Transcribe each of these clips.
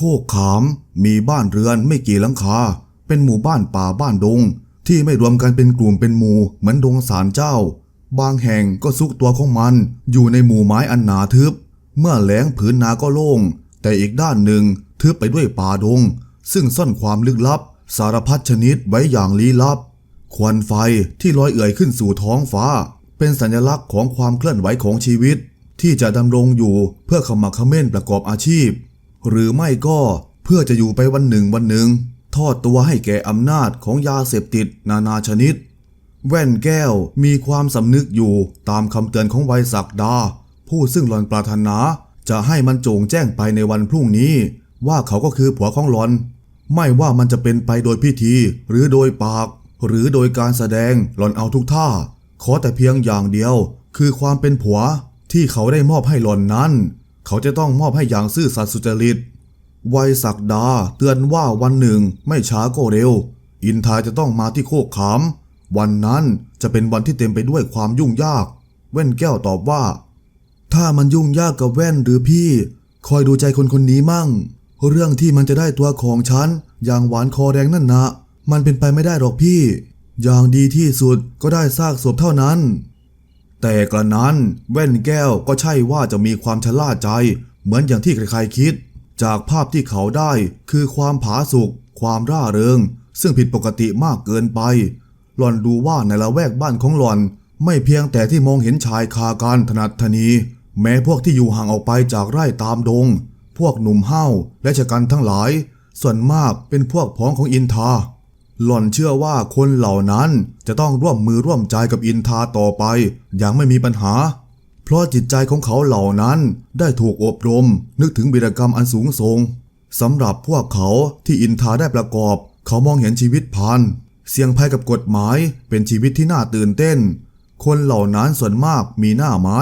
โคกขาม มีบ้านเรือนไม่กี่หลังคา เป็นหมู่บ้านป่าบ้านดง ที่ไม่รวมกันเป็นกลุ่มเป็นหมู่เหมือนดงสารเจ้า บางแห่งก็ซุกตัวของมันอยู่ในหมู่ไม้อันหนาทึบ เมื่อแล้งผืนนาก็โล่ง แต่อีกด้านหนึ่งทึบไปด้วยป่าดง ซึ่งซ่อนความลึกลับ สารพัดชนิดไว้อย่างลี้ลับ ควันไฟที่ลอยเอื่อยขึ้นสู่ท้องฟ้า เป็นสัญลักษณ์ของความเคลื่อนไหวของชีวิต ที่จะดำรงอยู่เพื่อขมักเขม้นประกอบอาชีพ หรือไม่ก็เพื่อจะอยู่ไปวันหนึ่งวันหนึ่ง ทอดตัวให้แก่อำนาจของยาเสพติดนานาชนิด แว่นแก้วมีความสำนึกอยู่ตามคำเตือนของไวศักดา ผู้ซึ่งหลอนปรารถนาจะให้มันโจงแจ้งไปในวันพรุ่งนี้ ว่าเขาก็คือผัวของหลอน ไม่ว่ามันจะเป็นไปโดยพิธี หรือโดยปาก หรือโดยการแสดงหลอนเอาทุกท่า ขอแต่เพียงอย่างเดียว คือความเป็นผัวที่เขาได้มอบให้หลอนนั้น เขาจะต้องมอบให้อย่างซื่อสัตย์สุจริตไวยศักดาเตือนว่าวันหนึ่งไม่ช้าก็เร็ว อินทาจะต้องมาที่โคกขาม วันนั้นจะเป็นวันที่เต็มไปด้วยความยุ่งยาก แว่นแก้วตอบว่า ถ้ามันยุ่งยากกับแว่นหรือพี่ คอยดูใจคนคนนี้มั่ง เรื่องที่มันจะได้ตัวของฉัน อย่างหวานคอแดงนั่นนะ มันเป็นไปไม่ได้หรอกพี่ อย่างดีที่สุดก็ได้ซากศพเท่านั้น แต่กระนั้นแว่นแก้วก็ใช่ว่าจะมีความชะล่าใจ เหมือนอย่างที่ใครๆคิด จากภาพที่เขาได้คือความผาสุกความร่าเริง ซึ่งผิดปกติมากเกินไป หล่อนดูว่าในละแวกบ้านของหล่อน ไม่เพียงแต่ที่มองเห็นชายคาการถนัดทนี แม้พวกที่อยู่ห่างออกไปจากไร่ตามดง พวกหนุ่มเฮ้าและชะกันทั้งหลาย ส่วนมากเป็นพวกพ้องของอินทา หล่อนเชื่อว่าคนเหล่านั้นจะต้องร่วมมือร่วมใจกับอินทาต่อไป อย่างไม่มีปัญหา เพราะจิตใจของเขาเหล่านั้นได้ถูกอบรม นึกถึงวีรกรรมอันสูงส่งสำหรับพวกเขาที่อินทาได้ประกอบ เขามองเห็นชีวิตพันเสี่ยงภัยกับกฎหมายเป็นชีวิตที่น่าตื่นเต้น คนเหล่านั้นส่วนมากมีหน้าไม้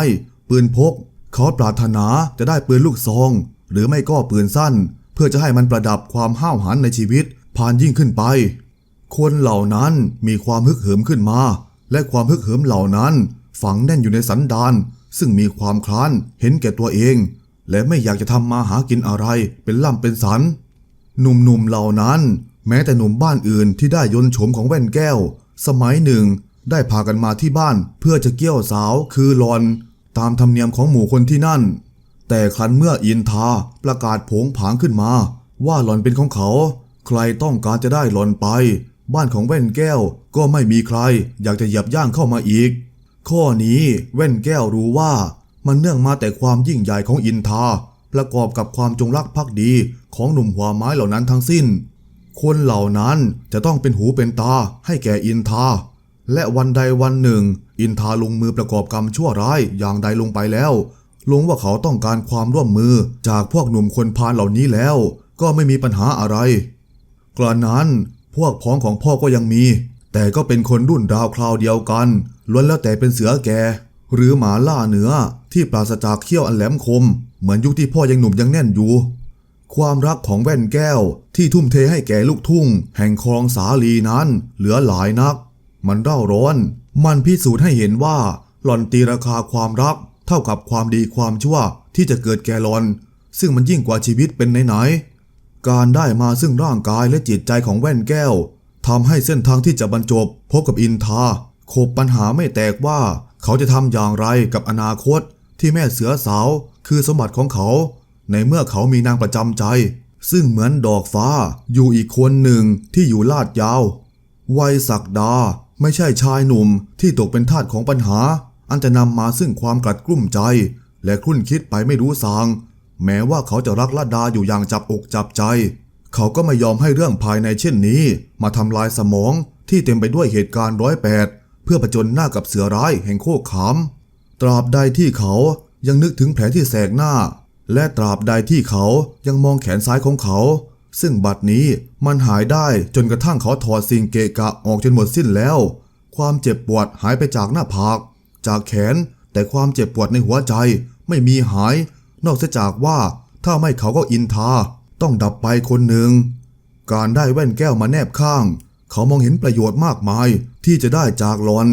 ปืนพก เขาปรารถนาจะได้ปืนลูกซอง หรือไม่ก็ปืนสั้น เพื่อจะให้มันประดับความห้าวหาญในชีวิตผ่านยิ่งขึ้นไป คนเหล่านั้นมีความฮึกเหิมขึ้นมา และความฮึกเหิมเหล่านั้น ฝังแน่นอยู่ในสันดาน ซึ่งมีความคลานเห็นแก่ตัวเอง และไม่อยากจะทำมาหากินอะไรเป็นล่ำเป็นสัน หนุ่มๆเหล่านั้น แม้แต่หนุ่มบ้านอื่นที่ได้ยนโฉมของแว่นแก้ว สมัยหนึ่ง ได้พากันมาที่บ้านเพื่อจะเกี่ยวสาวคือหลอน ตามธรรมเนียมของหมู่คนที่นั่น แต่ครั้นเมื่ออินทาประกาศผงผางขึ้นมา ว่าหลอนเป็นของเขา ใครต้องการจะได้หลอนไป บ้านของแว่นแก้วก็ไม่มีใครอยากจะเหยียบย่างเข้ามาอีก ข้อนี้แว่นแก้วรู้ว่ามันเนื่องมาแต่ความยิ่งใหญ่ของอินทา ประกอบกับความจงรักภักดีของหนุ่มหัวไม้เหล่านั้นทั้งสิ้น คนเหล่านั้นจะต้องเป็นหูเป็นตาให้แก่อินทา และวันใดวันหนึ่ง อินทาลงมือประกอบกรรมชั่วร้ายอย่างใดลงไปแล้วลงว่าเขาต้องการความร่วมมือจากพวกหนุ่มคนพาลเหล่านี้แล้ว ก็ไม่มีปัญหาอะไร กระนั้น พวกพ้องของพ่อก็ยังมี แต่ก็เป็นคนรุ่นราวคราวเดียวกันล้วนแล้วแต่เป็นเสือแก่หรือหมาล่าเนื้อที่ปราศจากเขี้ยวอันแหลมคม เหมือนยุคที่พ่อยังหนุ่มยังแน่นอยู่ ความรักของแว่นแก้วที่ทุ่มเทให้แก่ลูกทุ่ง แห่งคลองสาลีนั้น เหลือหลายนัก มันเร่าร้อน มันพิสูจน์ให้เห็นว่า หล่อนตีราคาความรัก เท่ากับความดีความชั่วที่จะเกิดแก่หลอน ซึ่งมันยิ่งกว่าชีวิตเป็นไหนๆ การได้มาซึ่งร่างกายและจิตใจของแว่นแก้วทำให้เส้นทางที่จะบรรจบ พบกับอินทาขบปัญหาไม่แตกว่า เขาจะทำอย่างไรกับอนาคต ที่แม่เสือสาว คือสมบัติของเขา ในเมื่อเขามีนางประจำใจ ซึ่งเหมือนดอกฟ้าอยู่อีกคนหนึ่งที่อยู่ลาดยาว วัยศักดาไม่ใช่ชายหนุ่มที่ตกเป็นทาสของปัญหา อันจะนำมาซึ่งความกลัดกลุ้มใจ และครุ่นคิดไปไม่รู้สาง แม้ว่าเขาจะรักลาดาอยู่อย่างจับอกจับใจ เขาก็ไม่ยอมให้เรื่องภายในเช่นนี้ มาทำลายสมองที่เต็มไปด้วยเหตุการณ์ร้อยแปดเพื่อประจนหน้ากับเสือร้ายแห่งโคกขาม ตราบใดที่เขายังนึกถึงแผลที่แสกหน้า และตราบใดที่เขายังมองแขนซ้ายของเขา ซึ่งบัดนี้มันหายได้จนกระทั่งเขาถอดสิ่งเกะกะออกจนหมดสิ้นแล้ว ความเจ็บปวดหายไปจากหน้าผาก จากแขนแต่ความเจ็บปวดในหัวใจไม่มีหาย นอกเสียจากว่าถ้าไม่เขาก็อินทา ต้องดับไปคนหนึ่ง การได้แว่นแก้วมาแนบข้าง เขามองเห็นประโยชน์มากมายที่จะได้จากหลอน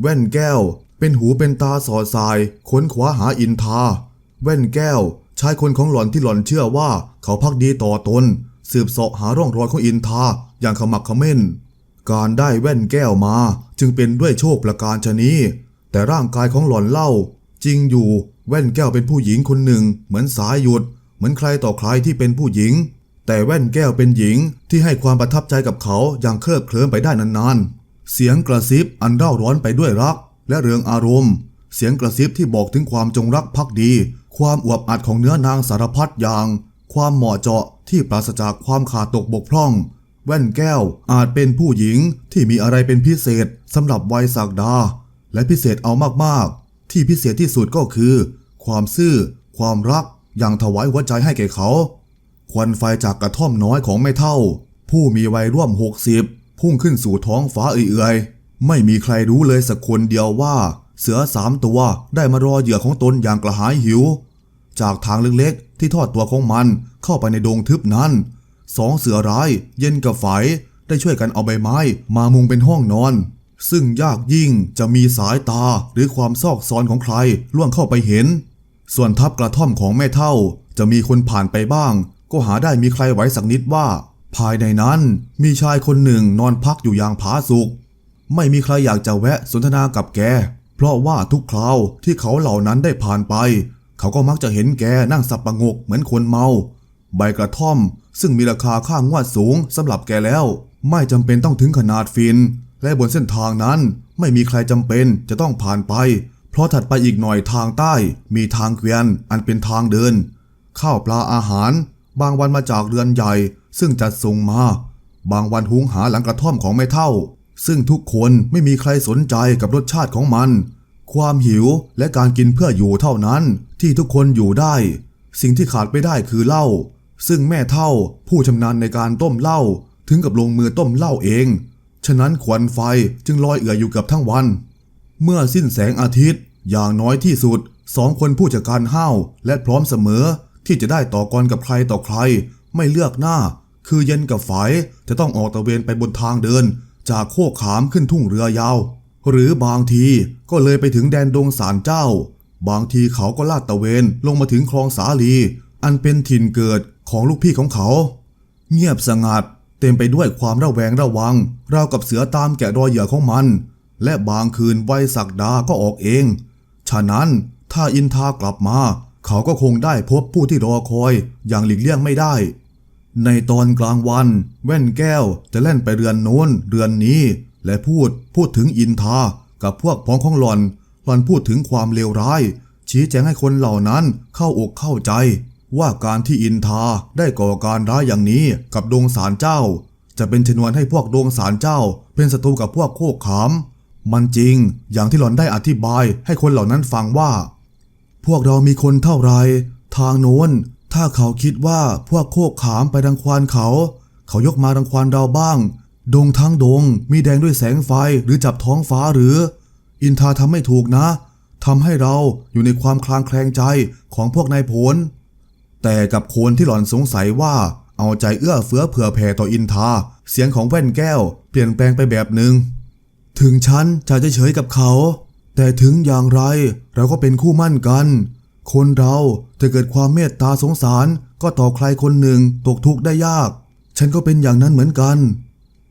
แว่นแก้วเป็นหูเป็นตาสอดสาย ค้นคว้าหาอินทา แว่นแก้วชายคนของหลอนที่หลอนเชื่อว่าเขาพักดีต่อตน สืบเสาะหาร่องรอยของอินทาอย่างขมักขม้น การได้แว่นแก้วมาจึงเป็นด้วยโชคประการชนี้ แต่ร่างกายของหลอนเล่า จริงอยู่ แว่นแก้วเป็นผู้หญิงคนหนึ่ง เหมือนสายหยุด เหมือนใครต่อใครที่เป็นผู้หญิง แต่แว่นแก้วเป็นหญิงที่ให้ความประทับใจกับเขาอย่างเคลิบเคลิ้มไปได้นานๆ เสียงกระซิบอันเร่าร้อนไปด้วยรัก และเรืองอารมณ์ เสียงกระซิบที่บอกถึงความจงรักภักดี ความอวบอัดของเนื้อนางสารพัดอย่าง ความเหมาะเจาะที่ปราศจากความขาดตกบกพร่อง แว่นแก้วอาจเป็นผู้หญิงที่มีอะไรเป็นพิเศษสำหรับวัยศักดาและพิเศษเอามากๆ ที่พิเศษที่สุดก็คือ ความซื่อ ความรักอย่างถวายหัวใจให้แก่เขา ควันไฟจากกระท่อมน้อยของแม่เท่า ผู้มีวัยร่วม 60 พุ่งขึ้นสู่ท้องฟ้าเอื่อยๆ ไม่มีใครรู้เลยสักคนเดียวว่า เสือสามตัวได้มารอเหยื่อของตนอย่างกระหายหิว จากทางเล็กๆ ที่ทอดตัวของมันเข้าไปในดงทึบนั้น สองเสือร้าย เย็นกับไฝได้ช่วยกันเอาใบไม้ มามุงเป็นห้องนอน ซึ่งยากยิ่งจะมีสายตาหรือความซอกซอนของใครล่วงเข้าไปเห็น ส่วนทับกระท่อมของแม่เท่า จะมีคนผ่านไปบ้าง ก็หาได้มีใครไหวสักนิดว่า ภายในนั้นมีชายคนหนึ่งนอนพักอยู่อย่างผาสุก ไม่มีใครอยากจะแวะสนทนากับแก เพราะว่าทุกคราวที่เขาเหล่านั้นได้ผ่านไป เขาก็มักจะเห็นแกนั่งสับประงกเหมือนคนเมา ใบกระท่อม ซึ่งมีราคาค่างวดสูงสำหรับแกแล้ว ไม่จำเป็นต้องถึงขนาดฟิน และบนเส้นทางนั้นไม่มีใครจำเป็นจะต้องผ่านไป เพราะถัดไปอีกหน่อยทางใต้ มีทางเกวียนอันเป็นทางเดิน ข้าวปลาอาหาร บางวันมาจากเรือนใหญ่ ซึ่งจัดส่งมา บางวันหุงหาหลังกระท่อมของแม่เท่า ซึ่งทุกคนไม่มีใครสนใจกับรสชาติของมัน ความหิวและการกินเพื่ออยู่เท่านั้นที่ทุกคนอยู่ได้ สิ่งที่ขาดไม่ได้คือเหล้าซึ่งแม่เท่าผู้ชำนาญในการต้มเหล้าถึงกับลงมือต้มเหล้าเอง ฉะนั้นควันไฟจึงลอยเอื่อยอยู่กับทั้งวัน เมื่อสิ้นแสงอาทิตย์ อย่างน้อยที่สุดสองคนผู้จัดการห้าวและพร้อมเสมอที่จะได้ต่อกรกับใครต่อใคร ไม่เลือกหน้า คือเย็นกับฝายจะต้องออกตะเวนไปบนทางเดิน จากโคกขามขึ้นทุ่งเรือยาว หรือบางทีก็เลยไปถึงแดนดงสารเจ้า บางทีเขาก็ลาดตะเวนลงมาถึงคลองสาลี อันเป็นถิ่นเกิดของลูกพี่ของเขา เงียบสงัด ต็มไปด้วยความระแวงระวัง ราวกับเสือตามแกะรอยเหยื่อของมัน และบางคืนไวศักดาก็ออกเอง ฉะนั้นถ้าอินทากลับมา เขาก็คงได้พบผู้ที่รอคอยอย่างหลีกเลี่ยงไม่ได้ ในตอนกลางวัน แว่นแก้วจะเล่นไปเรือนโน้นเรือนนี้ และพูดพูดถึงอินทากับพวกพ้องของหลอนหลอนพูดถึงความเลวร้าย ชี้แจงให้คนเหล่านั้นเข้าอกเข้าใจ ว่าการที่อินทาได้ก่อการร้ายอย่างนี้กับดวงสารเจ้า จะเป็นชนวนให้พวกดวงสารเจ้า เป็นศัตรูกับพวกโคกขาม มันจริงอย่างที่หลอนได้อธิบายให้คนเหล่านั้นฟังว่า พวกเรามีคนเท่าไร ทางโน้น ถ้าเขาคิดว่าพวกโคกขามไปรังควานเขา เขายกมารังควานเราบ้าง ดงทั้งดง มีแดงด้วยแสงไฟหรือจับท้องฟ้าหรือ อินทาทำไม่ถูกนะทำให้เราอยู่ในความคลางแคลงใจของพวกนายพล แต่กับคนที่หล่อนสงสัยว่าเอาใจเอื้อเฟื้อเผื่อแผ่ต่ออินทา เสียงของแว่นแก้ว เปลี่ยนแปลงไปแบบหนึ่งถึงฉันจะเฉยๆกับเขา แต่ถึงอย่างไรเราก็เป็นคู่มั่นกัน คนเราจะเกิดความเมตตาสงสารก็ต่อใครคนหนึ่งตกทุกข์ได้ยาก ฉันก็เป็นอย่างนั้นเหมือนกัน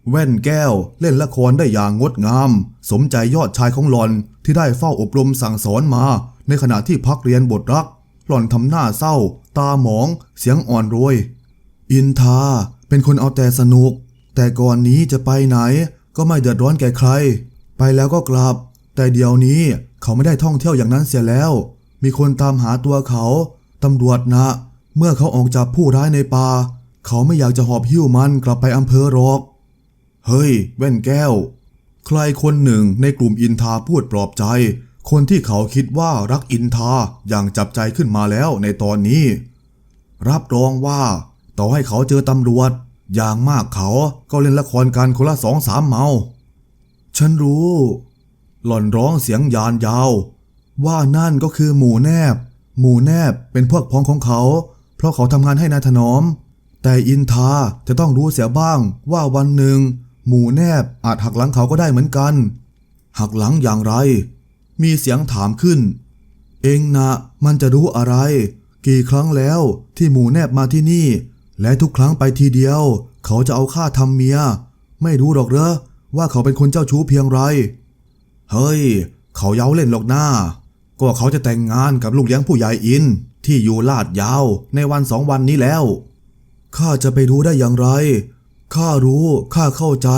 แว่นแก้วเล่นละครได้อย่างงดงาม สมใจยอดชายของหลอนที่ได้เฝ้าอบรมสั่งสอนมา ในขณะที่พักเรียนบทรัก หล่อนทำหน้าเศร้า ตาหมอง เสียงอ่อนโรย อินทาเป็นคนเอาแต่สนุก แต่ก่อนนี้จะไปไหน ก็ไม่เดือดร้อนแก่ใคร ไปแล้วก็กลับ แต่เดี๋ยวนี้เขาไม่ได้ท่องเที่ยวอย่างนั้นเสียแล้ว มีคนตามหาตัวเขาตำรวจนะ เมื่อเขาออกจากผู้ร้ายในป่า เขาไม่อยากจะหอบหิ้วมันกลับไปอำเภอหรอก เฮ้ย แว่นแก้ว ใครคนหนึ่งในกลุ่มอินทาพูดปลอบใจ คนที่เขาคิดว่ารักอินทาอย่างจับใจขึ้นมาแล้วในตอนนี้ รับรองว่า ต่อให้เขาเจอตำรวจ อย่างมากเขาก็เล่นละครกันคนละสองสามเมา ฉันรู้ หล่อนร้องเสียงยานยาว ว่านั่นก็คือหมู่แนบ หมู่แนบเป็นพวกพ้องของเขา เพราะเขาทำงานให้นายถนอม แต่อินทาจะต้องรู้เสียบ้างว่าวันหนึ่ง หมู่แนบอาจหักหลังเขาก็ได้เหมือนกัน หักหลังอย่างไร มีเสียงถามขึ้น เองนะมันจะรู้อะไร กี่ครั้งแล้วที่หมูแนบมาที่นี่ และทุกครั้งไปทีเดียว เขาจะเอาข้าทำเมีย ไม่รู้หรอกเหรอว่าเขาเป็นคนเจ้าชู้เพียงไร เฮ้ย เขาเย้าเล่นหรอกหน้า ก็เขาจะแต่งงานกับลูกเลี้ยงผู้ใหญ่อิน ที่อยู่ลาดยาวในวันสองวันนี้แล้ว ข้าจะไปรู้ได้อย่างไร ข้ารู้ ข้าเข้าใจ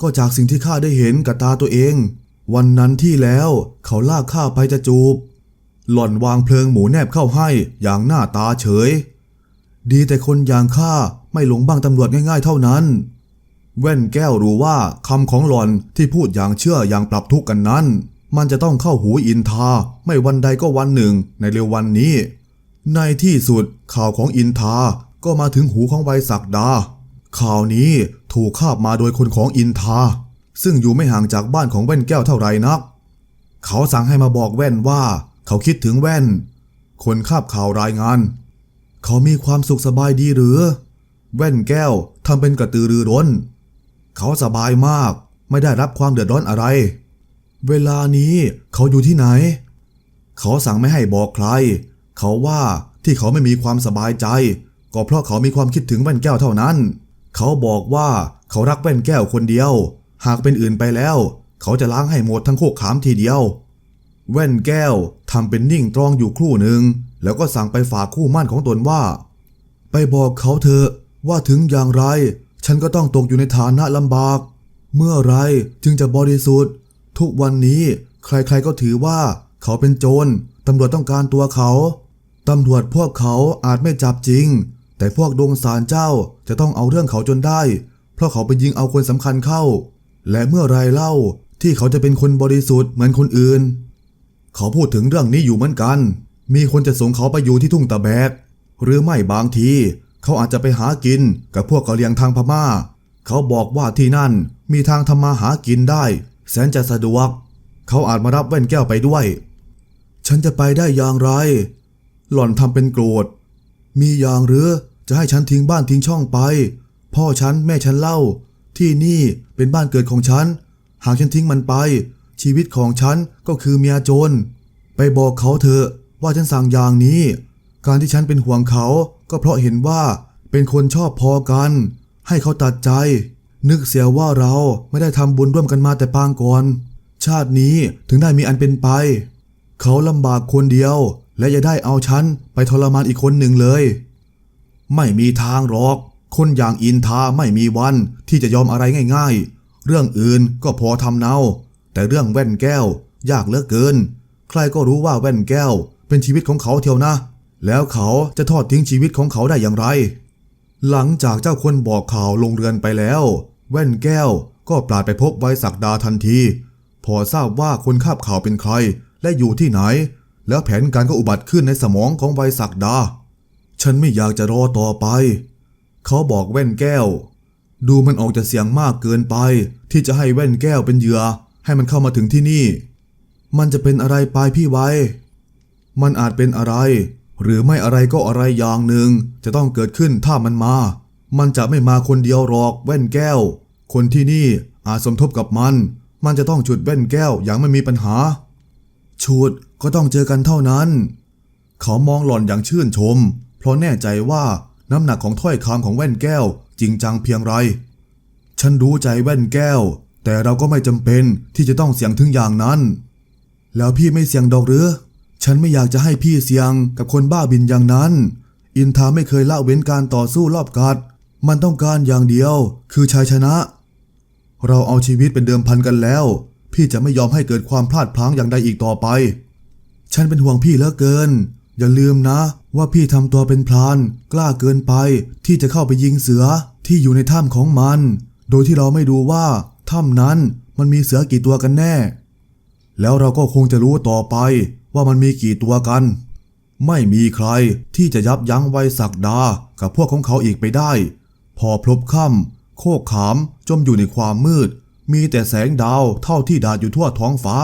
ก็จากสิ่งที่ข้าได้เห็นกับตาตัวเอง วันนั้นที่แล้วเขาลากข้าไปจะจูบ หล่อนวางเพลิงหมูแนบเข้าให้อย่างหน้าตาเฉย ดีแต่คนอย่างข้าไม่หลงบ้างตำรวจง่ายๆเท่านั้น แว่นแก้วรู้ว่าคำของหล่อนที่พูดอย่างเชื่ออย่างปรับทุกข์กันนั้น มันจะต้องเข้าหูอินทา ไม่วันใดก็วันหนึ่งในเร็ววันนี้ ในที่สุดข่าวของอินทาก็มาถึงหูของไวศักดาข่าวนี้ถูกคาบมาโดยคนของอินทา ซึ่งอยู่ไม่ห่างจากบ้านของแว่นแก้วเท่าไหร่นัก เขาสั่งให้มาบอกแว่นว่า เขาคิดถึงแว่น คนคาบข่าวรายงาน เขามีความสุขสบายดีหรือ แว่นแก้วทำเป็นกระตือรือร้น เขาสบายมาก ไม่ได้รับความเดือดร้อนอะไร เวลานี้เขาอยู่ที่ไหน เขาสั่งไม่ให้บอกใคร เขาว่าที่เขาไม่มีความสบายใจ ก็เพราะเขามีความคิดถึงแว่นแก้วเท่านั้น เขาบอกว่าเขารักแว่นแก้วคนเดียว หากเป็นอื่นไปแล้ว เขาจะล้างให้หมดทั้งโคกขามทีเดียว แว่นแก้วทำเป็นนิ่งตรองอยู่ครู่หนึ่ง แล้วก็สั่งไปฝากคู่มั่นของตนว่า ไปบอกเขาเถอะว่าถึงอย่างไร ฉันก็ต้องตกอยู่ในฐานะลำบาก เมื่อไรจึงจะบริสุทธิ์ ทุกวันนี้ใครๆก็ถือว่าเขาเป็นโจรตำรวจต้องการตัวเขา ตำรวจพวกเขาอาจไม่จับจริง แต่พวกดวงสารเจ้าจะต้องเอาเรื่องเขาจนได้ เพราะเขาไปยิงเอาคนสำคัญเข้า และเมื่อไรเล่าที่เขาจะเป็นคนบริสุทธิ์เหมือนคนอื่น เขาพูดถึงเรื่องนี้อยู่เหมือนกัน มีคนจะส่งเขาไปอยู่ที่ทุ่งตะแบก หรือไม่บางที เขาอาจจะไปหากินกับพวกกะเหรี่ยงทางพม่า เขาบอกว่าที่นั่นมีทางทำมาหากินได้ แสนจะสะดวก เขาอาจมารับแว่นแก้วไปด้วย ฉันจะไปได้อย่างไร หล่อนทำเป็นโกรธ มีอย่างหรือจะให้ฉันทิ้งบ้านทิ้งช่องไป พ่อฉันแม่ฉันเล่า ที่นี่เป็นบ้านเกิดของฉัน หากฉันทิ้งมันไป ชีวิตของฉันก็คือเมียโจร ไปบอกเขาเถอะว่าฉันสั่งอย่างนี้ การที่ฉันเป็นห่วงเขาก็เพราะเห็นว่าเป็นคนชอบพอกัน ให้เขาตัดใจ นึกเสียว่าเราไม่ได้ทำบุญร่วมกันมาแต่ปางก่อน ชาตินี้ถึงได้มีอันเป็นไป เขาลำบากคนเดียว และจะได้เอาฉันไปทรมานอีกคนหนึ่งเลย ไม่มีทางหรอก คนอย่างอินทาไม่มีวันที่จะยอมอะไรง่าย ๆ เรื่องอื่นก็พอทำเนา แต่เรื่องแว่นแก้ว ยากเหลือเกิน ใครก็รู้ว่าแว่นแก้ว เป็นชีวิตของเขาเทียวนะ แล้วเขาจะทอดทิ้งชีวิตของเขาได้อย่างไร หลังจากเจ้าคนบอกข่าวลงเรือนไปแล้ว แว่นแก้วก็ปราดไปพบไวศักดาทันที พอทราบว่าคนคาบข่าวเป็นใคร และอยู่ที่ไหน แล้วแผนการก็อุบัติขึ้นในสมองของไวศักดา ฉันไม่อยากจะรอต่อไป เขาบอกแว่นแก้ว ดูมันออกจะเสียงมากเกินไป ที่จะให้แว่นแก้วเป็นเหยื่อ ให้มันเข้ามาถึงที่นี่ มันจะเป็นอะไรไปพี่ไว้ มันอาจเป็นอะไร หรือไม่อะไรก็อะไรอย่างหนึ่งจะต้องเกิดขึ้นถ้ามันมา มันจะไม่มาคนเดียวหรอกแว่นแก้ว คนที่นี่อาจสมทบกับมัน มันจะต้องฉุดแว่นแก้วอย่างไม่มีปัญหาฉุดก็ต้องเจอกันเท่านั้น เขามองหล่อนอย่างชื่นชม เพราะแน่ใจว่า น้ำหนักของถ้อยคำของแว่นแก้ว จริงจังเพียงไร ฉันรู้ใจแว่นแก้ว แต่เราก็ไม่จำเป็นที่จะต้องเสี่ยงถึงอย่างนั้น แล้วพี่ไม่เสี่ยงดอกหรือ ฉันไม่อยากจะให้พี่เสี่ยงกับคนบ้าบินอย่างนั้น อินทาไม่เคยละเว้นการต่อสู้รอบกัด มันต้องการอย่างเดียว คือชัยชนะ เราเอาชีวิตเป็นเดิมพันกันแล้ว พี่จะไม่ยอมให้เกิดความพลาดพลั้งอย่างใดอีกต่อไป ฉันเป็นห่วงพี่เหลือเกิน อย่าลืมนะ ว่าพี่ทำตัวเป็นพลาน กล้าเกินไปที่จะเข้าไปยิงเสือที่อยู่ในถ้ำของมัน โดยที่เราไม่ดูว่าถ้ำนั้นมันมีเสือกี่ตัวกันแน่ แล้วเราก็คงจะรู้ต่อไปว่ามันมีกี่ตัวกัน ไม่มีใครที่จะยับยั้งไวยศักดากับพวกของเขาอีกไปได้ พอพลบค่ำโคกขามจมอยู่ในความมืด มีแต่แสงดาวเท่าที่ดาดอยู่ทั่วท้องฟ้า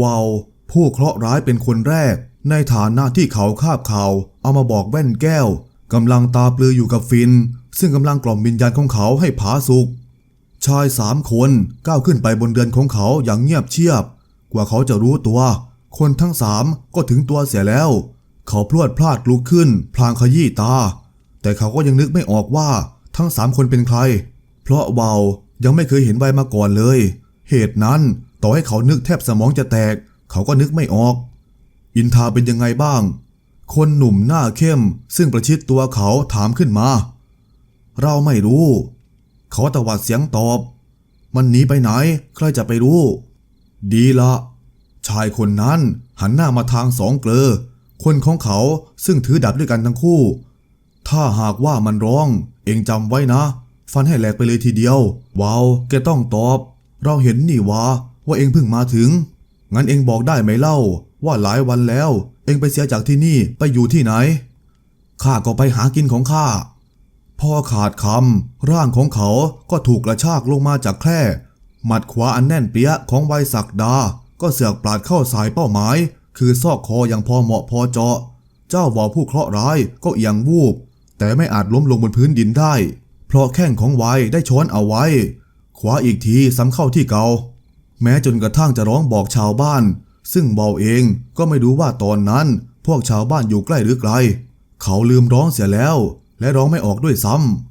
วาวผู้เคราะห์ร้ายเป็นคนแรก ในฐานะที่เขาคาบข่าว เอามาบอกแว่นแก้วกำลังตาปลืออยู่กับฟิน ซึ่งกำลังกล่อมวิญญาณของเขาให้ผาสุกชายสามคนก้าวขึ้นไปบนเรือนของเขาอย่างเงียบเชียบ กว่าเขาจะรู้ตัว คนทั้งสามก็ถึงตัวเสียแล้ว เขาพรวดพลาดลุกขึ้น พลางขยี้ตา แต่เขาก็ยังนึกไม่ออกว่าทั้งสามคนเป็นใคร เพราะเวาวยังไม่เคยเห็นใบมาก่อนเลย เหตุนั้นต่อให้เขานึกแทบสมองจะแตก เขาก็นึกไม่ออก อินทาเป็นยังไงบ้าง คนหนุ่มหน้าเข้ม ซึ่งประชิดตัวเขาถามขึ้นมา เราไม่รู้ เขาตะวัดเสียงตอบ มันหนีไปไหน ใครจะไปรู้ ดีละ ชายคนนั้นหันหน้ามาทางสองเกลอ คนของเขาซึ่งถือดาบด้วยกันทั้งคู่ ถ้าหากว่ามันร้อง เองจำไว้นะ ฟันให้แหลกไปเลยทีเดียว ว้าวแกต้องตอบ เราเห็นนี่วะว่าเองเพิ่งมาถึง งั้นเองบอกได้ไหมเล่า ว่าหลายวันแล้ว เองไปเสียจากที่นี่ไปอยู่ที่ไหน ข้าก็ไปหากินของข้า พอขาดคำร่างของเขาก็ถูกกระชากลงมาจากแคร่หมัดขวาอันแน่นเปียะของไวยศักดา ก็เสือกปราดเข้าสายเป้าหมาย คือซอกคออย่างพอเหมาะพอเจาะ เจ้าวอผู้เคราะห์ร้ายก็เอียงวูบ แต่ไม่อาจล้มลงบนพื้นดินได้ เพราะแข้งของไวยได้ช้อนเอาไว้ ขวาอีกทีซ้ำเข้าที่เกาแม้จนกระทั่งจะร้องบอกชาวบ้าน ซึ่งเบาเองก็ไม่รู้ว่าตอนนั้น พวกชาวบ้านอยู่ใกล้หรือไกล เขาลืมร้องเสียแล้ว และร้องไม่ออกด้วยซ้ำ